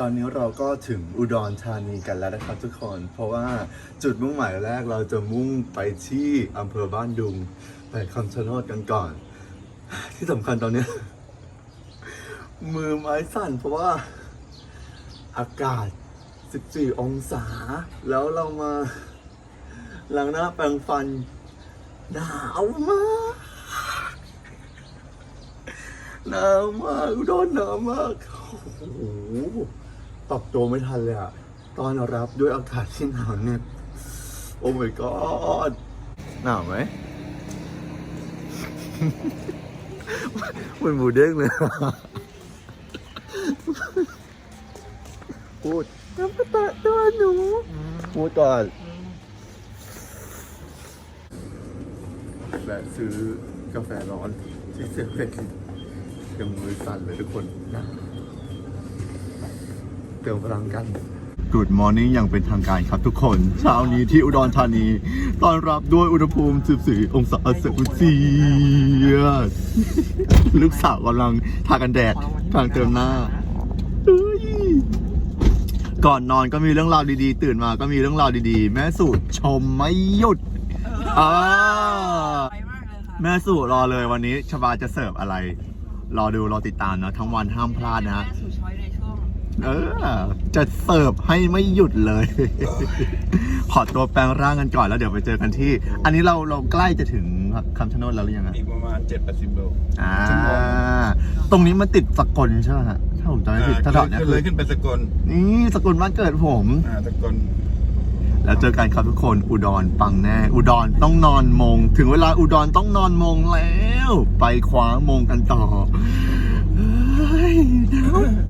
ตอนนี้เราก็ถึงอุดรธานีกันแล้วนะครับทุกคน เพราะว่าจุดมุ่งหมายแรกเราจะมุ่งไปที่อำเภอบ้านดุงไปคำชะโนดกันก่อน ที่สำคัญตอนนี้ มือไม้สั่นเพราะว่าอากาศ 14 องศา แล้วเรามาล้างหน้าแปรงฟันหนาวมากหนาวมากอุดรหนาวมากโอ้โห ปรับตัวไม่ทันเลยอะตอนรับด้วยอากาศที่หนาวเนี่ยโอ้ my god หนาวไหม เหมือนหมูเด้งเลย พูดน้ำกระตะตัวหนูพูดก่อนแวะซื้อกาแฟร้อนที่เซเว่นยังมือสั่นเลยทุกคนนะ เติมพลังกัน Good Morning อย่างเป็นทางการครับทุกคน เช้านี้ที่อุดรธานี ต้อนรับด้วยอุณหภูมิ 14 องศาเซลเซียสลูกสาวกำลังทากันแดดกำลังเติมหน้าเฮ้ยก่อนนอนก็มีเรื่องราวดีๆ ตื่นมาก็มีเรื่องราวดีๆ แม่สูตรชมไม่หยุดอ่าไปมากเลยค่ะแม่สู่รอเลยวันนี้ชบาจะเสิร์ฟอะไร รอดูรอติดตามนะ ทั้งวันห้ามพลาดนะฮะ แม่สู่ช้อยในช่วง เออ จะเสิร์ฟให้ไม่หยุดเลย ขอตัวแปลงร่างกันก่อนแล้วเดี๋ยวไปเจอกันที่ อันนี้เราเราใกล้จะถึงคำชะโนดแล้วหรือยังฮะอีกประมาณ7-80โลอ่าชั่วโมงตรงนี้มันติดสกลใช่ไหมฮะถ้าผมจำไม่ผิดถ้าถอดเนี่ยขึ้นคืเลอยขึ้นไปสกลนี่สกลบ้านเกิดผม อ่าสกลแล้วเจอกันครับทุกคนอุดรปังแน่ อุดรต้องนอนมง ถึงเวลาอุดรต้องนอนมงแล้ว ไปคว้ามงกันต่อ